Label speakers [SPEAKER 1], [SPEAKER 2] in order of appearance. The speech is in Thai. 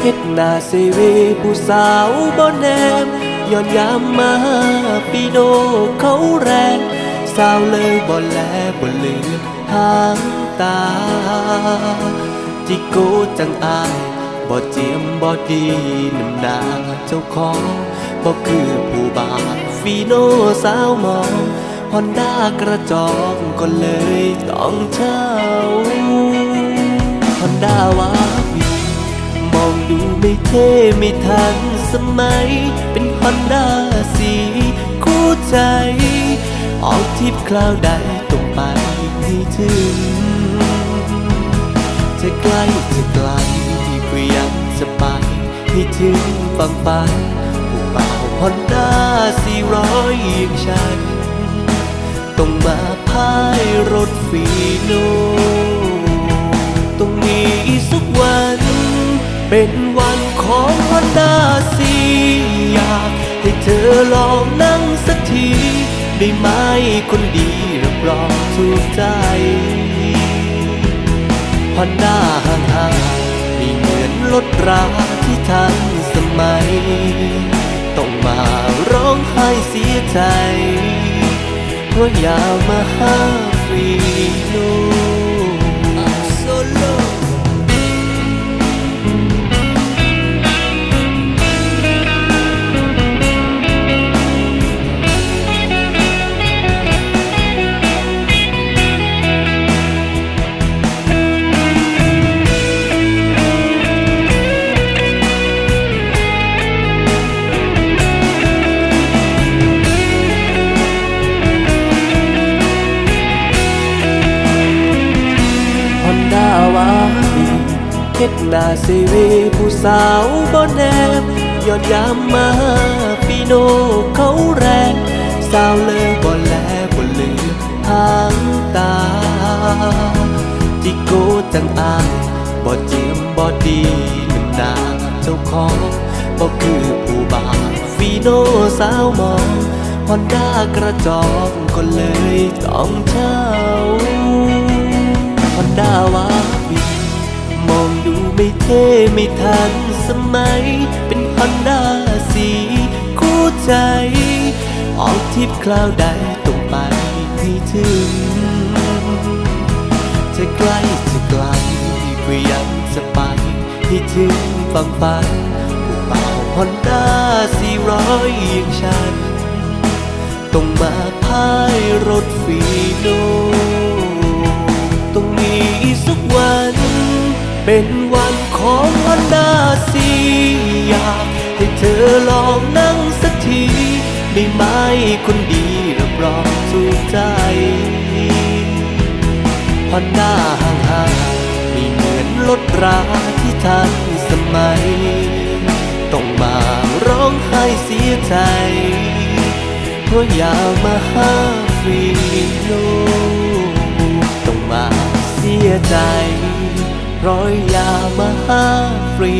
[SPEAKER 1] เฮ็ดหน้าซเวผู้สาวบ่แนมย้อนยามมาปีโนเขาแรงสาวเลยบ่แลบ่ลืมหางตา จิโกจังอายบ่เจียมบ่ดีน้ำหนาเจ้าของบ่คือผู้บาฟีโนสาวมองฮอนด้ากระจอกก็เลยต้องเช่าฮอนด้าวา ดูไม่เท่ไม่ทันสมัย เป็นฮอนด้าสีคู่ใจ ออกทริปคราวใดต้องไปให้ถึง จะใกล้จะไกลก็ยังจะไปให้ถึงฝั่งฝันผู้เป่าฮอนด้าสี่ร้อยอย่างฉัน ต้องมาพายรถฟีโน เป็นวันของฮอนดาสีอยากให้เธอลองนั่งสักทีได้ไหมคนดีรับรองถูกใจฮอนด้าห่างห่างไม่เหมือนรถราที่ทันสมัย ต้องมาร้องไห้เสียใจเพราะอยามาหาฟ เฮ็ดหน้าเซเวผู้สาวบ่แนมยอนยามมาปีโนเขาแรงสาวเลยบ่แลบ่ลืมหางตาจิโกจังอายบ่เจียมบ่ดีน้ำหนาเจ้าของบ่คือผู้บาฟีโนสาวมองฮอนด้ากระจอกก็เลยต้องเช่าฮอนด้าวา เท่ไม่ทันสมัย เป็นฮอนด้าสี คู่ใจ ออกทริปคราวใดต้องไปให้ถึง จะใกล้จะไกลก็ยังจะไปให้ถึงฝั่งฝันผู้เป่าฮอนด้าสี่ร้อยอย่างฉัน ต้องมาพายรถฟีโนต้องมีสักวัน เป็นวัน อลองนั่งสักทีได้ไหมคนดีรับรองถูกใจฮอนด้าห่างห่างไม่เหมือนรถราที่ทันสมัย ต้องมาร้องไห้เสียใจ เพราะอยากมาหาฟรีโนต้องมาเสียใจเพราะอยากมาหาฟรี